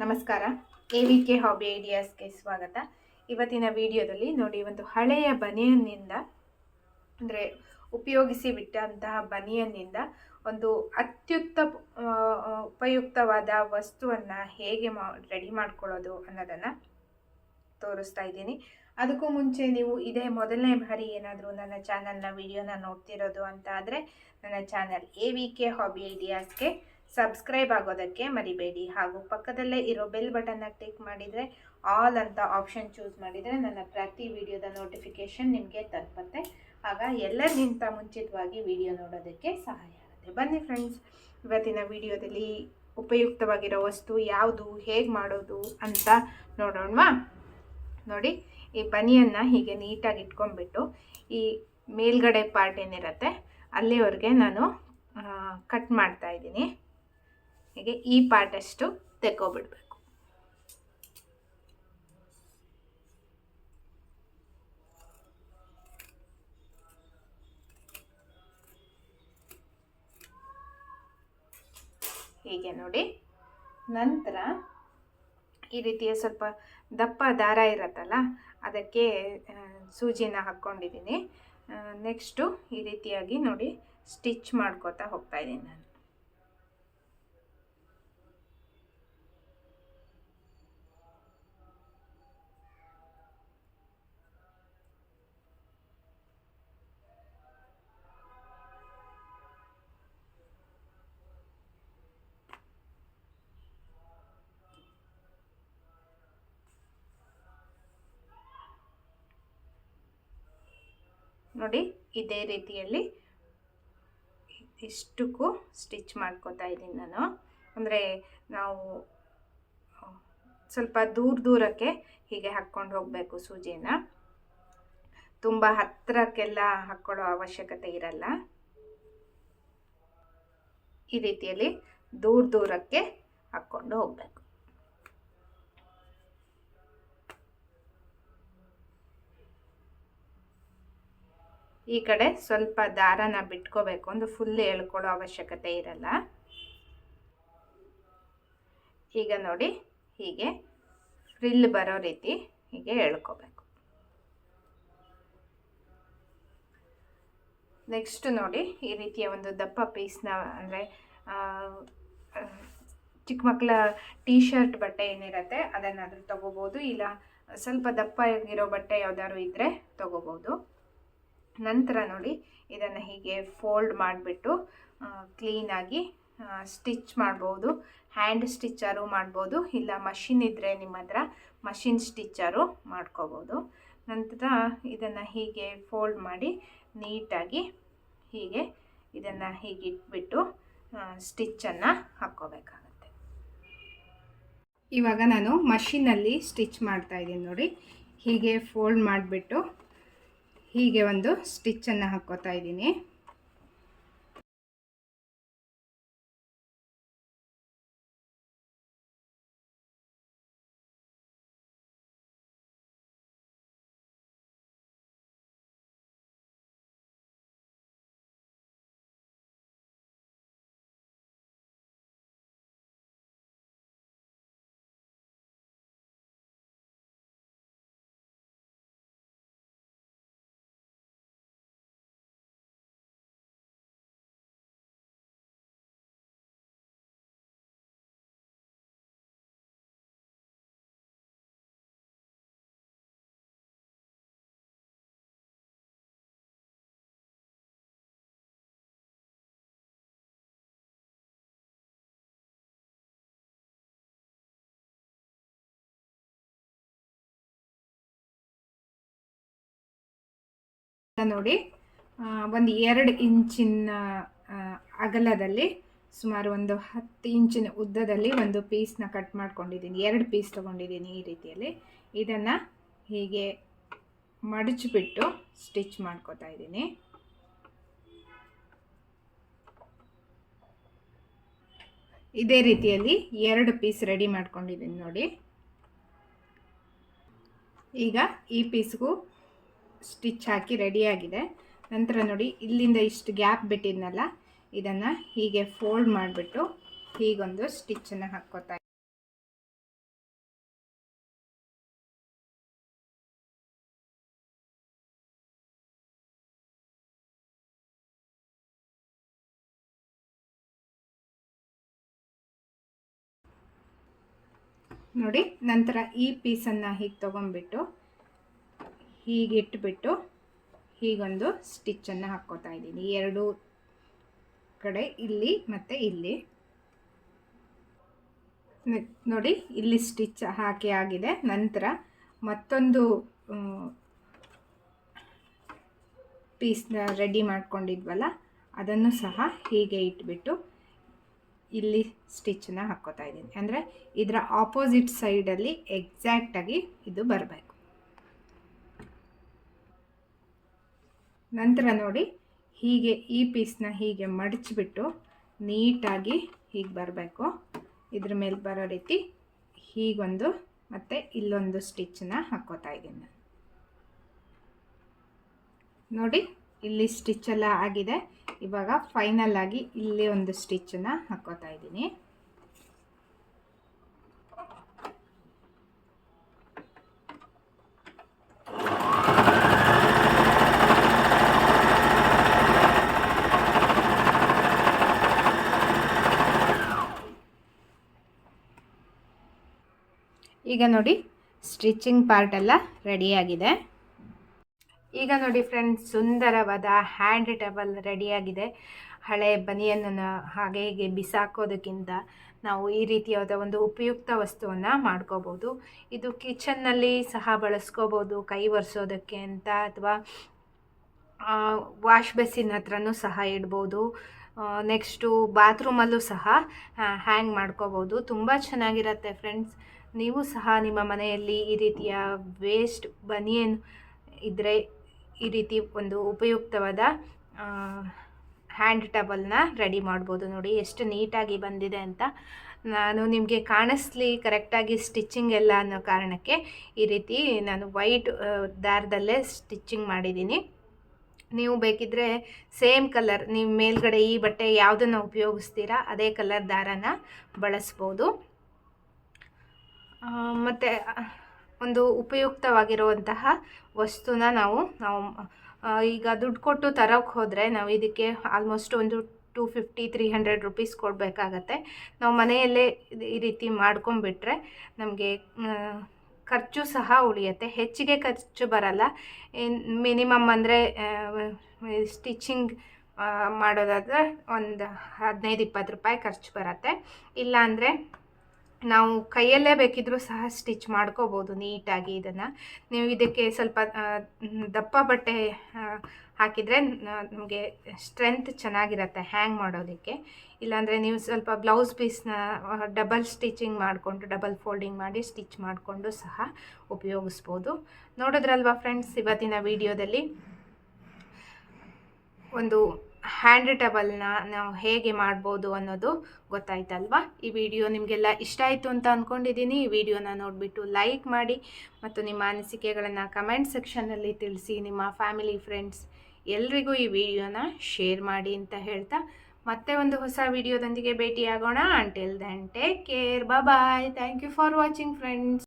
ನಮಸ್ಕಾರ. A V K hobby ಐಡಿಯಾಸ್ಗೆ ಸ್ವಾಗತ. ಇವತ್ತಿನ ವಿಡಿಯೋದಲ್ಲಿ ನೋಡಿ, ಒಂದು ಹಳೆಯ ಬನಿಯನ್ನಿಂದ, ಅಂದರೆ ಉಪಯೋಗಿಸಿ ಬಿಟ್ಟಂತಹ ಬನಿಯನ್ನಿಂದ ಒಂದು ಅತ್ಯುತ್ತ ಉಪಯುಕ್ತವಾದ ವಸ್ತುವನ್ನು ಹೇಗೆ ಮಾ, ರೆಡಿ ಮಾಡ್ಕೊಳ್ಳೋದು ಅನ್ನೋದನ್ನು ತೋರಿಸ್ತಾ ಇದ್ದೀನಿ. ಅದಕ್ಕೂ ಮುಂಚೆ ನೀವು ಇದೇ ಮೊದಲನೇ ಬಾರಿ ಏನಾದರೂ ನನ್ನ ಚಾನಲ್ನ ವಿಡಿಯೋನ ನೋಡ್ತಿರೋದು ಅಂತ ಆದರೆ, ನನ್ನ channel A V K hobby ಐಡಿಯಾಸ್ಗೆ subscribe ಆಗೋದಕ್ಕೆ ಮರಿಬೇಡಿ. ಹಾಗೂ ಪಕ್ಕದಲ್ಲೇ ಇರೋ ಬೆಲ್ ಬಟನ್ನ ಕ್ಲಿಕ್ ಮಾಡಿದರೆ ಆಲ್ ಅಂತ ಆಪ್ಷನ್ ಚೂಸ್ ಮಾಡಿದರೆ ನನ್ನ ಪ್ರತಿ ವಿಡಿಯೋದ ನೋಟಿಫಿಕೇಷನ್ ನಿಮಗೆ ತಲುಪತ್ತೆ. ಆಗ ಎಲ್ಲರಿಗಿಂತ ಮುಂಚಿತವಾಗಿ ವಿಡಿಯೋ ನೋಡೋದಕ್ಕೆ ಸಹಾಯ ಆಗುತ್ತೆ. ಬನ್ನಿ ಫ್ರೆಂಡ್ಸ್ ಇವತ್ತಿನ ವಿಡಿಯೋದಲ್ಲಿ ಉಪಯುಕ್ತವಾಗಿರೋ ವಸ್ತು ಯಾವುದು, ಹೇಗೆ ಮಾಡೋದು ಅಂತ ನೋಡೋಣವಾ? ನೋಡಿ, ಈ ಬನಿಯನ್ನು ಹೀಗೆ ನೀಟಾಗಿ ಇಟ್ಕೊಂಡ್ಬಿಟ್ಟು ಈ ಮೇಲ್ಗಡೆ ಪಾರ್ಟ್ ಏನಿರುತ್ತೆ, ಅಲ್ಲಿವರೆಗೆ ನಾನು ಕಟ್ ಮಾಡ್ತಾ ಇದ್ದೀನಿ. ಹೀಗೆ ಈ ಪಾರ್ಟ್ ಅಷ್ಟು ತೆಕ್ಕೊಬಿಡ್ಬೇಕು. ಹೀಗೆ ನೋಡಿ. ನಂತರ ಈ ರೀತಿಯ ಸ್ವಲ್ಪ ದಪ್ಪ ದಾರ ಇರತ್ತಲ್ಲ, ಅದಕ್ಕೆ ಸೂಜಿನ ಹಾಕ್ಕೊಂಡಿದ್ದೀನಿ. ನೆಕ್ಸ್ಟು ಈ ರೀತಿಯಾಗಿ ನೋಡಿ ಸ್ಟಿಚ್ ಮಾಡ್ಕೋತಾ ಹೋಗ್ತಾ ಇದ್ದೀನಿ ನಾನು. ನೋಡಿ, ಇದೇ ರೀತಿಯಲ್ಲಿ ಇಷ್ಟಕ್ಕೂ ಸ್ಟಿಚ್ ಮಾಡ್ಕೋತಾ ಇದ್ದೀನಿ ನಾನು. ಅಂದರೆ ನಾವು ಸ್ವಲ್ಪ ದೂರ ದೂರಕ್ಕೆ ಹೀಗೆ ಹಾಕ್ಕೊಂಡು ಹೋಗಬೇಕು ಸೂಜಿನ. ತುಂಬ ಹತ್ತಿರಕ್ಕೆಲ್ಲ ಹಾಕ್ಕೊಳ್ಳೋ ಅವಶ್ಯಕತೆ ಇರಲ್ಲ. ಈ ರೀತಿಯಲ್ಲಿ ದೂರ ದೂರಕ್ಕೆ ಹಾಕ್ಕೊಂಡು ಹೋಗಬೇಕು. ಈ ಕಡೆ ಸ್ವಲ್ಪ ದಾರನ ಬಿಟ್ಕೋಬೇಕು ಒಂದು ಫುಲ್ ಎಳ್ಕೊಳ್ಳೋ ಅವಶ್ಯಕತೆ ಇರಲ್ಲ. ಈಗ ನೋಡಿ ಹೀಗೆ ಫ್ರಿಲ್ ಬರೋ ರೀತಿ ಹೀಗೆ ಎಳ್ಕೋಬೇಕು. ನೆಕ್ಸ್ಟ್ ನೋಡಿ ಈ ರೀತಿಯ ಒಂದು ದಪ್ಪ ಪೀಸ್ನ ಅಂದರೆ ಚಿಕ್ಕ ಮಕ್ಕಳ ಟೀ ಶರ್ಟ್ ಬಟ್ಟೆ ಏನಿರುತ್ತೆ ಅದನ್ನಾದರೂ ತೊಗೋಬೋದು, ಇಲ್ಲ ಸ್ವಲ್ಪ ದಪ್ಪ ಇರೋ ಬಟ್ಟೆ ಯಾವುದಾದ್ರು ಇದ್ದರೆ ತೊಗೋಬೋದು. ನಂತರ ನೋಡಿ, ಇದನ್ನು ಹೀಗೆ ಫೋಲ್ಡ್ ಮಾಡಿಬಿಟ್ಟು ಕ್ಲೀನಾಗಿ ಸ್ಟಿಚ್ ಮಾಡ್ಬೋದು. ಹ್ಯಾಂಡ್ ಸ್ಟಿಚ್ಚರು ಮಾಡ್ಬೋದು. ಇಲ್ಲ ಮಷಿನ್ ಇದ್ದರೆ ನಿಮ್ಮ ಹತ್ರ ಮಷಿನ್ ಸ್ಟಿಚ್ಚರು ಮಾಡ್ಕೋಬೋದು. ನಂತರ ಇದನ್ನು ಹೀಗೆ ಫೋಲ್ಡ್ ಮಾಡಿ, ನೀಟಾಗಿ ಹೀಗೆ ಇದನ್ನು ಹೀಗೆ ಇಟ್ಬಿಟ್ಟು ಸ್ಟಿಚ್ಚನ್ನು ಹಾಕ್ಕೋಬೇಕಾಗತ್ತೆ. ಇವಾಗ ನಾನು ಮಷಿನಲ್ಲಿ ಸ್ಟಿಚ್ ಮಾಡ್ತಾ ಇದ್ದೀನಿ ನೋಡಿ. ಹೀಗೆ ಫೋಲ್ಡ್ ಮಾಡಿಬಿಟ್ಟು ಹೀಗೆ ಒಂದು ಸ್ಟಿಚ್ಚನ್ನು ಹಾಕ್ಕೋತಾ ಇದ್ದೀನಿ. ನೋಡಿ ಒಂದು ಎರಡು ಇಂಚಿನ ಅಗಲದಲ್ಲಿ, ಸುಮಾರು ಒಂದು ಹತ್ತು ಇಂಚಿನ ಉದ್ದದಲ್ಲಿ ಒಂದು ಪೀಸ್ನ ಕಟ್ ಮಾಡ್ಕೊಂಡಿದ್ದೀನಿ. ಎರಡು ಪೀಸ್ ತೊಗೊಂಡಿದ್ದೀನಿ ಈ ರೀತಿಯಲ್ಲಿ. ಇದನ್ನು ಹೀಗೆ ಮಡಚಿಬಿಟ್ಟು ಸ್ಟಿಚ್ ಮಾಡ್ಕೋತಾ ಇದ್ದೀನಿ. ಇದೇ ರೀತಿಯಲ್ಲಿ ಎರಡು ಪೀಸ್ ರೆಡಿ ಮಾಡ್ಕೊಂಡಿದ್ದೀನಿ ನೋಡಿ. ಈಗ ಈ ಪೀಸ್ಗೂ ಸ್ಟಿಚ್ ಹಾಕಿ ರೆಡಿಯಾಗಿದೆ ನಂತರ ನೋಡಿ, ಇಲ್ಲಿಂದ ಇಷ್ಟು ಗ್ಯಾಪ್ ಬಿಟ್ಟಿದ್ನಲ್ಲ, ಇದನ್ನು ಹೀಗೆ ಫೋಲ್ಡ್ ಮಾಡಿಬಿಟ್ಟು ಹೀಗೊಂದು ಸ್ಟಿಚ್ಚನ್ನು ಹಾಕ್ಕೋತಾ ನೋಡಿ, ನಂತರ ಈ ಪೀಸನ್ನು ಹೀಗೆ ತೊಗೊಂಡ್ಬಿಟ್ಟು ಹೀಗೆ ಇಟ್ಬಿಟ್ಟು ಹೀಗೊಂದು ಸ್ಟಿಚ್ಚನ್ನು ಹಾಕ್ಕೋತಾ ಇದ್ದೀನಿ. ಎರಡು ಕಡೆ ಇಲ್ಲಿ ಮತ್ತು ಇಲ್ಲಿ. ನೋಡಿ, ಇಲ್ಲಿ ಸ್ಟಿಚ್ ಹಾಕಿ ಆಗಿದೆ. ನಂತರ ಮತ್ತೊಂದು ಪೀಸ್ನ ರೆಡಿ ಮಾಡ್ಕೊಂಡಿದ್ವಲ್ಲ, ಅದನ್ನು ಸಹ ಹೀಗೆ ಇಟ್ಬಿಟ್ಟು ಇಲ್ಲಿ ಸ್ಟಿಚ್ಚನ್ನು ಹಾಕ್ಕೋತಾ ಇದ್ದೀನಿ. ಅಂದರೆ ಇದರ ಆಪೋಸಿಟ್ ಸೈಡಲ್ಲಿ ಎಕ್ಸಾಕ್ಟಾಗಿ ಇದು ಬರಬೇಕು. ನಂತರ ನೋಡಿ, ಹೀಗೆ ಈ ಪೀಸ್ನ ಹೀಗೆ ಮಡಚಿಬಿಟ್ಟು ನೀಟಾಗಿ ಹೀಗೆ ಬರಬೇಕು. ಇದ್ರ ಮೇಲೆ ಬರೋ ರೀತಿ ಹೀಗೊಂದು ಮತ್ತು ಇಲ್ಲೊಂದು ಸ್ಟಿಚ್ಚನ್ನ ಹಾಕ್ಕೋತಾ ಇದ್ದೀನಿ ನಾನು. ನೋಡಿ, ಇಲ್ಲಿ ಸ್ಟಿಚ್ ಎಲ್ಲ ಆಗಿದೆ. ಇವಾಗ ಫೈನಲ್ ಆಗಿ ಇಲ್ಲಿ ಒಂದು ಸ್ಟಿಚ್ಚನ್ನು ಹಾಕ್ಕೋತಾ ಇದ್ದೀನಿ. ಈಗ ನೋಡಿ ಸ್ಟಿಚಿಂಗ್ ಪಾರ್ಟ್ ಎಲ್ಲ ರೆಡಿಯಾಗಿದೆ ಈಗ ನೋಡಿ ಫ್ರೆಂಡ್ಸ್, ಸುಂದರವಾದ ಹ್ಯಾಂಡ್ ಟೇಬಲ್ ರೆಡಿಯಾಗಿದೆ ಹಳೆ ಬನಿಯನ್ನು ಹಾಗೆ ಹೀಗೆ ಬಿಸಾಕೋದಕ್ಕಿಂತ ನಾವು ಈ ರೀತಿಯಾದ ಒಂದು ಉಪಯುಕ್ತ ವಸ್ತುವನ್ನು ಮಾಡ್ಕೋಬೋದು. ಇದು ಕಿಚನ್ನಲ್ಲಿ ಸಹ ಬಳಸ್ಕೋಬೋದು, ಕೈ ಒರೆಸೋದಕ್ಕೆ ಅಂತ, ಅಥವಾ ವಾಶ್ ಬೇಸಿನ್ ಹತ್ರನೂ ಸಹ ಇಡ್ಬೋದು. ನೆಕ್ಸ್ಟು ಬಾತ್ರೂಮಲ್ಲೂ ಸಹ ಹ್ಯಾಂಗ್ ಮಾಡ್ಕೋಬೋದು. ತುಂಬ ಚೆನ್ನಾಗಿರತ್ತೆ ಫ್ರೆಂಡ್ಸ್. ನೀವು ಸಹ ನಿಮ್ಮ ಮನೆಯಲ್ಲಿ ಈ ರೀತಿಯ ವೇಸ್ಟ್ ಬನಿಯನ್ ಇದ್ದರೆ ಈ ರೀತಿ ಒಂದು ಉಪಯುಕ್ತವಾದ ಹ್ಯಾಂಡ್ ಟವಲ್ನ ರೆಡಿ ಮಾಡ್ಬೋದು ನೋಡಿ. ಎಷ್ಟು ನೀಟಾಗಿ ಬಂದಿದೆ ಅಂತ ನಾನು ನಿಮಗೆ ಕಾಣಿಸ್ಲಿ ಕರೆಕ್ಟಾಗಿ ಸ್ಟಿಚ್ಚಿಂಗ್ ಎಲ್ಲ ಅನ್ನೋ ಕಾರಣಕ್ಕೆ ಈ ರೀತಿ ನಾನು ವೈಟ್ ದಾರದಲ್ಲೇ ಸ್ಟಿಚ್ಚಿಂಗ್ ಮಾಡಿದ್ದೀನಿ. ನೀವು ಬೇಕಿದ್ದರೆ ಸೇಮ್ ಕಲರ್ ನೀವು ಮೇಲ್ಗಡೆ ಈ ಬಟ್ಟೆ ಯಾವುದನ್ನು ಉಪಯೋಗಿಸ್ತೀರಾ ಅದೇ ಕಲರ್ ದಾರನ ಬಳಸ್ಬೋದು. ಮತ್ತು ಒಂದು ಉಪಯುಕ್ತವಾಗಿರುವಂತಹ ವಸ್ತುನ ನಾವು ನಾವು ಈಗ ದುಡ್ಡು ಕೊಟ್ಟು ತರೋಕ್ಕೆ ಹೋದರೆ ನಾವು ಇದಕ್ಕೆ ಆಲ್ಮೋಸ್ಟ್ ಒಂದು two fifty three hundred rupees ಕೊಡಬೇಕಾಗತ್ತೆ. ನಾವು ಮನೆಯಲ್ಲೇ ಈ ರೀತಿ ಮಾಡ್ಕೊಂಬಿಟ್ರೆ ನಮಗೆ ಖರ್ಚು ಸಹ ಉಳಿಯುತ್ತೆ. ಹೆಚ್ಚಿಗೆ ಖರ್ಚು ಬರಲ್ಲ. ಮಿನಿಮಮ್ ಅಂದರೆ ಸ್ಟಿಚಿಂಗ್ ಮಾಡೋದಾದರೆ ಒಂದು ಹದಿನೈದು, ಇಪ್ಪತ್ತು ರೂಪಾಯಿ ಖರ್ಚು ಬರುತ್ತೆ. ಇಲ್ಲಾಂದರೆ ನಾವು ಕೈಯಲ್ಲೇ ಬೇಕಿದ್ರೂ ಸಹ ಸ್ಟಿಚ್ ಮಾಡ್ಕೋಬೋದು ನೀಟಾಗಿ ಇದನ್ನು. ನೀವು ಇದಕ್ಕೆ ಸ್ವಲ್ಪ ದಪ್ಪ ಬಟ್ಟೆ ಹಾಕಿದರೆ ನಮಗೆ ಸ್ಟ್ರೆಂತ್ ಚೆನ್ನಾಗಿರುತ್ತೆ ಹ್ಯಾಂಗ್ ಮಾಡೋದಕ್ಕೆ. ಇಲ್ಲಾಂದರೆ ನೀವು ಸ್ವಲ್ಪ ಬ್ಲೌಸ್ ಪೀಸ್ನ ಡಬಲ್ ಸ್ಟಿಚಿಂಗ್ ಮಾಡಿಕೊಂಡು, ಡಬಲ್ ಫೋಲ್ಡಿಂಗ್ ಮಾಡಿ ಸ್ಟಿಚ್ ಮಾಡಿಕೊಂಡು ಸಹ ಉಪಯೋಗಿಸ್ಬೋದು. ನೋಡಿದ್ರಲ್ವಾ ಫ್ರೆಂಡ್ಸ್ ಇವತ್ತಿನ ವಿಡಿಯೋದಲ್ಲಿ? ಒಂದು ಹ್ಯಾಂಡ್ ರಿಟಬಲ್ನ ನಾವು ಹೇಗೆ ಮಾಡ್ಬೋದು ಅನ್ನೋದು ಗೊತ್ತಾಯ್ತಲ್ವಾ? ಈ ವಿಡಿಯೋ ನಿಮಗೆಲ್ಲ ಇಷ್ಟ ಆಯಿತು ಅಂತ ಅಂದ್ಕೊಂಡಿದ್ದೀನಿ ಈ ವಿಡಿಯೋನ ನೋಡಿಬಿಟ್ಟು ಲೈಕ್ ಮಾಡಿ ಮತ್ತು ನಿಮ್ಮ ಅನಿಸಿಕೆಗಳನ್ನು ಕಮೆಂಟ್ ಸೆಕ್ಷನ್ನಲ್ಲಿ ತಿಳಿಸಿ. ನಿಮ್ಮ ಫ್ಯಾಮಿಲಿ, ಫ್ರೆಂಡ್ಸ್ ಎಲ್ರಿಗೂ ಈ ವಿಡಿಯೋನ ಶೇರ್ ಮಾಡಿ ಅಂತ ಹೇಳ್ತಾ ಮತ್ತೆ ಒಂದು ಹೊಸ ವಿಡಿಯೋದೊಂದಿಗೆ ಭೇಟಿಯಾಗೋಣ. Until then take care bye thank you for watching friends